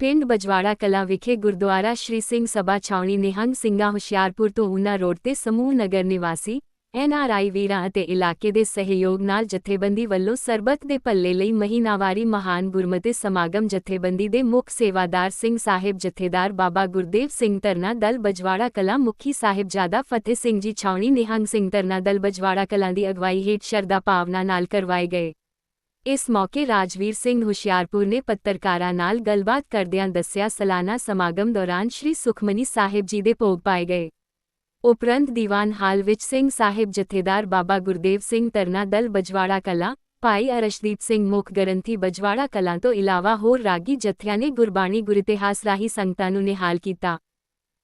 ਪਿੰਡ ਬਜਵਾੜਾ ਕਲਾਂ ਵਿਖੇ ਗੁਰਦੁਆਰਾ ਸ਼੍ਰੀ ਸਿੰਘ ਸਭਾ ਛਾਉਣੀ ਨਿਹੰਗ ਸਿੰਘਾਂ ਹੁਸ਼ਿਆਰਪੁਰ ਤੋਂ ਊਨਾ ਰੋਡ ਤੇ ਸਮੂਹ ਨਗਰ ਨਿਵਾਸੀ ਐਨਆਰਆਈ ਵੀਰਾਂ ਅਤੇ ਇਲਾਕੇ ਦੇ ਸਹਿਯੋਗ ਨਾਲ ਜਥੇਬੰਦੀ ਵੱਲੋਂ ਸਰਬੱਤ ਦੇ ਭੱਲੇ ਲਈ ਮਹੀਨਾਵਾਰੀ ਮਹਾਨ ਗੁਰਮਤਿ ਸਮਾਗਮ ਜਥੇਬੰਦੀ ਦੇ ਮੁੱਖ ਸੇਵਾਦਾਰ ਸਿੰਘ ਸਾਹਿਬ ਜਥੇਦਾਰ ਬਾਬਾ ਗੁਰਦੇਵ ਸਿੰਘ ਤਰਨਾ ਦਲ ਬਜਵਾੜਾ ਕਲਾਂ ਮੁਖੀ ਸਾਹਿਬਜ਼ਾਦਾ ਫਤਿਹ ਸਿੰਘ ਜੀ ਛਾਉਣੀ ਨਿਹੰਗ ਸਿੰਘ ਤਰਨਾ ਦਲ ਬਜਵਾੜਾ ਕਲਾਂ ਦੀ ਅਗਵਾਈ ਹੇਠ ਸ਼ਰਧਾ ਭਾਵਨਾ ਨਾਲ ਕਰਵਾਏ ਗਏ। ਇਸ ਮੌਕੇ ਰਾਜਵੀਰ ਸਿੰਘ ਹੁਸ਼ਿਆਰਪੁਰ ਨੇ ਪੱਤਰਕਾਰਾਂ ਨਾਲ ਗੱਲਬਾਤ ਕਰਦਿਆਂ ਦੱਸਿਆ, ਸਾਲਾਨਾ ਸਮਾਗਮ ਦੌਰਾਨ ਸ਼੍ਰੀ ਸੁਖਮਨੀ ਸਾਹਿਬ ਜੀ ਦੇ ਭੋਗ ਪਾਏ ਗਏ। ਉਪਰੰਤ ਦੀਵਾਨ ਹਾਲ ਵਿੱਚ ਸਿੰਘ ਸਾਹਿਬ ਜਥੇਦਾਰ ਬਾਬਾ ਗੁਰਦੇਵ ਸਿੰਘ ਤਰਨਾ ਦਲ ਬਜਵਾੜਾ ਕਲਾਂ, ਭਾਈ ਅਰਸ਼ਦੀਪ ਸਿੰਘ ਮੁੱਖ ਗਰੰਥੀ ਬਜਵਾੜਾ ਕਲਾਂ ਤੋਂ ਇਲਾਵਾ ਹੋਰ ਰਾਗੀ ਜਥਿਆਂ ਨੇ ਗੁਰਬਾਣੀ ਗੁਰਿਤਿਹਾਸ ਰਾਹੀਂ ਸੰਗਤਾਂ ਨੂੰ ਨਿਹਾਲ ਕੀਤਾ।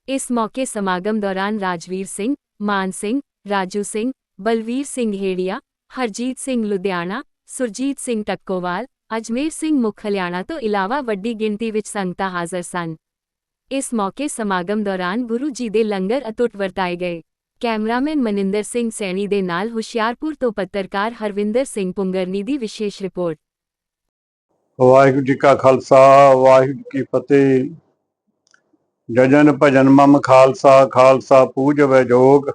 ਇਸ ਮੌਕੇ ਸਮਾਗਮ ਦੌਰਾਨ ਰਾਜਵੀਰ ਸਿੰਘ, ਮਾਨ ਸਿੰਘ, ਰਾਜੂ ਸਿੰਘ, ਬਲਵੀਰ ਸਿੰਘ ਹੇੜੀਆ, ਹਰਜੀਤ ਸਿੰਘ ਲੁਧਿਆਣਾ ਸੁਰਜੀਤ ਸਿੰਘ ਟੱਕੋਵਾਲ, ਅਜਮੇਰ ਸਿੰਘ ਮੁੱਖ ਹਰਿਆਣਾ ਤੋਂ ਇਲਾਵਾ ਵੱਡੀ ਗਿਣਤੀ ਵਿੱਚ ਸੰਗਤਾਂ ਹਾਜ਼ਰ ਸਨ। ਇਸ ਮੌਕੇ ਸਮਾਗਮ ਦੌਰਾਨ ਗੁਰੂ ਜੀ ਦੇ ਲੰਗਰ ਅਟੁੱਟ ਵਰਤਾਏ ਗਏ। ਕੈਮਰਾਮੈਨ ਮਨਿੰਦਰ ਸਿੰਘ ਸੈਣੀ ਦੇ ਨਾਲ ਹੁਸ਼ਿਆਰਪੁਰ ਤੋਂ ਪੱਤਰਕਾਰ ਹਰਵਿੰਦਰ ਸਿੰਘ ਪੁੰਗਰਨੀ ਦੀ ਵਿਸ਼ੇਸ਼ ਰਿਪੋਰਟ। ਵਾਹਿਗੁਰੂ ਜੀ ਕਾ ਖਾਲਸਾ, ਵਾਹਿਗੁਰੂ ਕੀ ਫਤਿਹ। ਜਜਨ ਭਜਨ ਮਮ ਖਾਲਸਾ ਖਾਲਸਾ ਪੂਜਵੇ ਜੋਗ।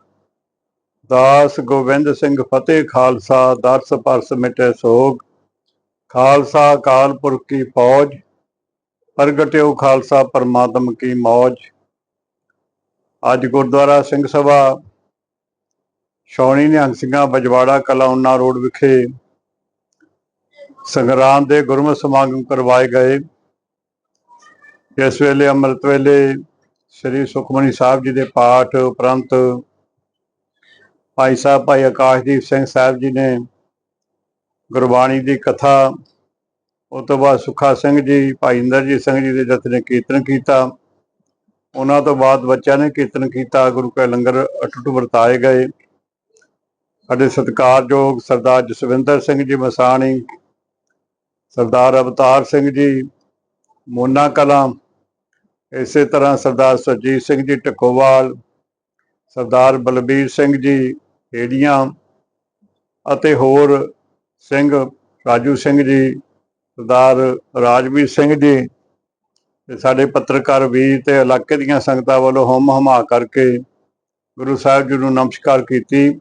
ਦਾਸ ਗੋਬਿੰਦ ਸਿੰਘ ਫਤਿਹ ਖਾਲਸਾ, ਦਰਸ ਪਰਸ ਮਿਟੇ ਸੋਗ। ਖਾਲਸਾ ਅਕਾਲ ਪੁਰਖ ਕੀ ਫੌਜ, ਪ੍ਰਗਟਿਓ ਖਾਲਸਾ ਪਰਮਾਤਮ ਕੀ ਮੌਜ। ਅੱਜ ਗੁਰਦੁਆਰਾ ਸਿੰਘ ਸਭਾ ਸ਼ੌਣੀ ਨਿਹੰਗ ਸਿੰਘਾਂ ਬਜਵਾੜਾ ਕਲਾਉਨਾ ਰੋਡ ਵਿਖੇ ਸੰਗਰਾਮ ਦੇ ਗੁਰਮਤਿ ਸਮਾਗਮ ਕਰਵਾਏ ਗਏ। ਇਸ ਵੇਲੇ ਅੰਮ੍ਰਿਤ ਵੇਲੇ ਸ੍ਰੀ ਸੁਖਮਨੀ ਸਾਹਿਬ ਜੀ ਦੇ ਪਾਠ ਉਪਰੰਤ ਭਾਈ ਸਾਹਿਬ, ਭਾਈ ਆਕਾਸ਼ਦੀਪ ਸਿੰਘ ਸਾਹਿਬ ਜੀ ਨੇ ਗੁਰਬਾਣੀ ਦੀ ਕਥਾ ਉਸ ਤੋਂ ਬਾਅਦ ਸੁਖਾ ਸਿੰਘ ਜੀ, ਭਾਈ ਇੰਦਰਜੀਤ ਸਿੰਘ ਜੀ ਦੇ ਜਥੇ ਨੇ ਕੀਰਤਨ ਕੀਤਾ। ਉਹਨਾਂ ਤੋਂ ਬਾਅਦ ਬੱਚਿਆਂ ਨੇ ਕੀਰਤਨ ਕੀਤਾ, ਗੁਰੂ ਕੇ ਲੰਗਰ ਅਟੁੱਟ ਵਰਤਾਏ ਗਏ। ਸਾਡੇ ਸਤਿਕਾਰਯੋਗ ਸਰਦਾਰ ਜਸਵਿੰਦਰ ਸਿੰਘ ਜੀ ਮਸਾਣੀ, ਸਰਦਾਰ ਅਵਤਾਰ ਸਿੰਘ ਜੀ, ਮੋਨਾ ਕਲਾਂ, ਇਸੇ ਤਰ੍ਹਾਂ ਸਰਦਾਰ ਸਰਜੀਤ ਸਿੰਘ ਜੀ ਟਕੋਵਾਲ ਸਰਦਾਰ ਬਲਬੀਰ ਸਿੰਘ ਜੀ ਏੜੀਆਂ ਅਤੇ ਹੋਰ ਸਿੰਘ, ਰਾਜੂ ਸਿੰਘ ਜੀ, ਸਰਦਾਰ ਰਾਜਵੀਰ ਸਿੰਘ ਜੀ, ਤੇ ਸਾਡੇ ਪੱਤਰਕਾਰ ਵੀਰ ਤੇ ਇਲਾਕੇ ਦੀਆਂ ਸੰਗਤਾਂ ਵੱਲੋਂ ਹਮ ਹਮਾ ਕਰਕੇ ਗੁਰੂ ਸਾਹਿਬ ਜੀ ਨੂੰ ਨਮਸਕਾਰ ਕੀਤੀ।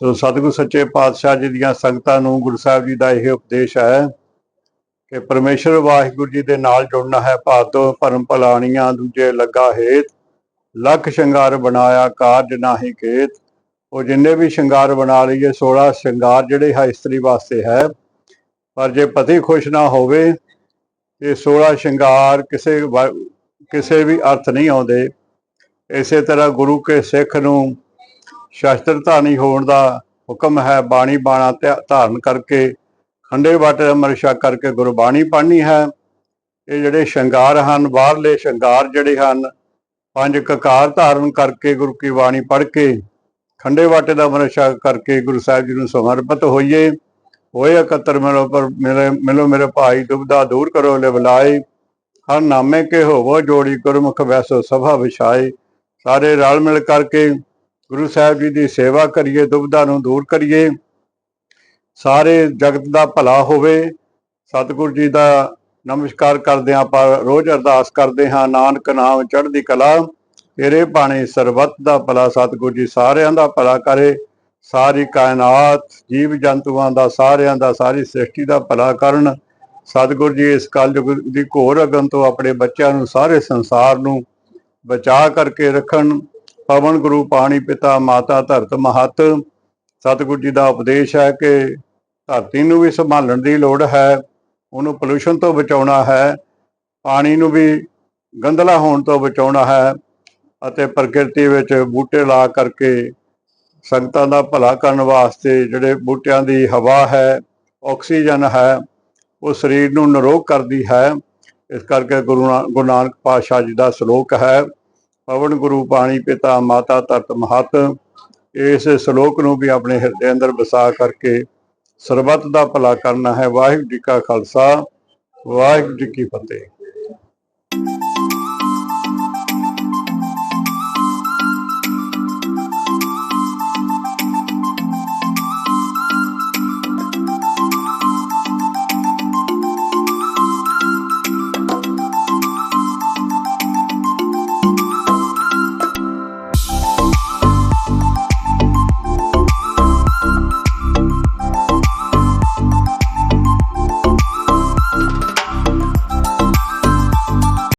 ਸੋ ਸਤਿਗੁਰ ਸੱਚੇ ਪਾਤਸ਼ਾਹ ਜੀ ਦੀਆਂ ਸੰਗਤਾਂ ਨੂੰ ਗੁਰੂ ਸਾਹਿਬ ਜੀ ਦਾ ਇਹ ਉਪਦੇਸ਼ ਹੈ ਕਿ ਪਰਮੇਸ਼ਰ ਵਾਹਿਗੁਰੂ ਜੀ ਦੇ ਨਾਲ ਜੁੜਨਾ ਹੈ ਭਾਤੋ ਭਰਮ ਭਲਾਣੀਆਂ ਦੂਜੇ ਲੱਗਾ ਹੇਤ, ਲੱਖ ਸ਼ਿੰਗਾਰ ਬਣਾਇਆ ਕਾਰਜ ਨਾਹੀ ਕੇਤ ਉਹ ਜਿੰਨੇ ਵੀ ਸ਼ਿੰਗਾਰ ਬਣਾ ਲਈਏ 16 ਸ਼ਿੰਗਾਰ ਜਿਹੜੇ ਹੈ ਇਸਤਰੀ ਵਾਸਤੇ ਹੈ, ਪਰ ਜੇ ਪਤੀ ਖੁਸ਼ ਨਾ ਹੋਵੇ, ਇਹ 16 ਸ਼ਿੰਗਾਰ ਕਿਸੇ ਵਾ- ਕਿਸੇ ਵੀ ਅਰਥ ਨਹੀਂ ਆਉਂਦੇ। ਇਸੇ ਤਰ੍ਹਾਂ ਗੁਰੂ ਕੇ ਸਿੱਖ ਨੂੰ ਸ਼ਸਤਰ ਧਾਰਨੀ ਹੋਣ ਦਾ ਹੁਕਮ ਹੈ, ਬਾਣੀ ਬਾਣਾ ਧਾ- ਧਾਰਨ ਕਰਕੇ, ਖੰਡੇ ਬਾਟੇ ਅੰਮ੍ਰਿਤ ਕਰਕੇ ਗੁਰਬਾਣੀ ਪੜ੍ਹਨੀ ਹੈ। ਇਹ ਜਿਹੜੇ ਸ਼ਿੰਗਾਰ ਹਨ, ਬਾਹਰਲੇ ਸ਼ਿੰਗਾਰ ਜਿਹੜੇ ਹਨ, ਪੰਜ ਕਕਾਰ ਧਾਰਨ ਕਰਕੇ ਗੁਰੂ ਕੀ ਬਾਣੀ ਪੜ੍ਹ ਕੇ ਖੰਡੇ ਵਾਟੇ ਦਾ ਮਨਸ਼ਾ ਕਰਕੇ ਗੁਰੂ ਸਾਹਿਬ ਜੀ ਨੂੰ ਸਮਰਪਿਤ ਹੋਈਏ। ਹੋਏ ਇਕੱਤਰ ਮਿਲੋ ਪਰ ਮੇਰੇ ਮਿਲੋ ਮੇਰੇ ਭਾਈ ਦੁਬਦਾ ਦੂਰ ਕਰੋ ਲਿਵਲਾਏ। ਹਰ ਨਾਮੇ ਕੇ ਹੋਵੋ ਜੋੜੀ ਗੁਰਮੁਖ ਵੈਸੋ ਸਭਾ ਵਿਛਾਏ। ਸਾਰੇ ਰਲ ਮਿਲ ਕਰਕੇ ਗੁਰੂ ਸਾਹਿਬ ਜੀ ਦੀ ਸੇਵਾ ਕਰੀਏ ਦੁਬਦਾ ਨੂੰ ਦੂਰ ਕਰੀਏ। ਸਾਰੇ ਜਗਤ ਦਾ ਭਲਾ ਹੋਵੇ। ਸਤਿਗੁਰੂ ਜੀ ਦਾ ਨਮਸਕਾਰ ਕਰਦੇ ਹਾਂ ਆਪਾਂ, ਰੋਜ਼ ਅਰਦਾਸ ਕਰਦੇ ਹਾਂ, ਨਾਨਕ ਨਾਮ ਚੜ੍ਹਦੀ ਕਲਾ। ਤੇਰੇ ਬਾਣੇ ਸਰਬੱਤ ਦਾ ਭਲਾ, ਸਤਿਗੁਰੂ ਜੀ ਸਾਰਿਆਂ ਦਾ ਭਲਾ ਕਰੇ। ਸਾਰੀ ਕਾਇਨਾਤ, ਜੀਵ ਜੰਤੂਆਂ ਦਾ, ਸਾਰਿਆਂ ਦਾ, ਸਾਰੀ ਸ੍ਰਿਸ਼ਟੀ ਦਾ ਭਲਾ ਕਰਨ। ਸਤਿਗੁਰੂ ਜੀ, ਇਸ ਕਲਯੁਗ ਦੀ ਘੋਰ ਅਗਨ ਤੋਂ ਆਪਣੇ ਬੱਚਿਆਂ ਨੂੰ, ਸਾਰੇ ਸੰਸਾਰ ਨੂੰ ਬਚਾ ਕਰਕੇ ਰੱਖਣ। ਪਵਨ, ਗੁਰੂ, ਪਾਣੀ, ਪਿਤਾ, ਮਾਤਾ, ਧਰਤ, ਮਹਤ। ਸਤਿਗੁਰੂ ਜੀ ਦਾ ਉਪਦੇਸ਼ ਹੈ ਕਿ ਧਰਤੀ ਨੂੰ ਵੀ ਸੰਭਾਲਣ ਦੀ ਲੋੜ ਹੈ। ਉਹਨੂੰ ਪੋਲੂਸ਼ਨ ਤੋਂ ਬਚਾਉਣਾ ਹੈ। ਪਾਣੀ ਨੂੰ ਵੀ ਗੰਦਲਾ ਹੋਣ ਤੋਂ ਬਚਾਉਣਾ ਹੈ। ਅਤੇ ਪ੍ਰਕਿਰਤੀ ਵਿੱਚ ਬੂਟੇ ਲਾ ਕਰਕੇ ਸੰਗਤਾਂ ਦਾ ਭਲਾ ਕਰਨ ਵਾਸਤੇ ਜਿਹੜੇ ਬੂਟਿਆਂ ਦੀ ਹਵਾ ਹੈ, ਆਕਸੀਜਨ ਹੈ, ਉਹ ਸਰੀਰ ਨੂੰ ਨਿਰੋਗ ਕਰਦੀ ਹੈ। ਇਸ ਕਰਕੇ ਗੁਰੂ ਨਾ- ਗੁਰੂ ਨਾਨਕ ਪਾਤਸ਼ਾਹ ਜੀ ਦਾ ਸ਼ਲੋਕ ਹੈ, ਪਵਨ ਗੁਰੂ ਪਾਣੀ ਪਿਤਾ ਮਾਤਾ ਧਰਤ ਮਹਤ। ਇਸ ਸ਼ਲੋਕ ਨੂੰ ਵੀ ਆਪਣੇ ਹਿਰਦੇ ਅੰਦਰ ਵਸਾ ਕਰਕੇ ਸਰਬੱਤ ਦਾ ਭਲਾ ਕਰਨਾ ਹੈ। ਵਾਹਿਗੁਰੂ ਜੀ ਕਾ ਖਾਲਸਾ, ਵਾਹਿਗੁਰੂ ਜੀ ਕੀ ਫਤਿਹ।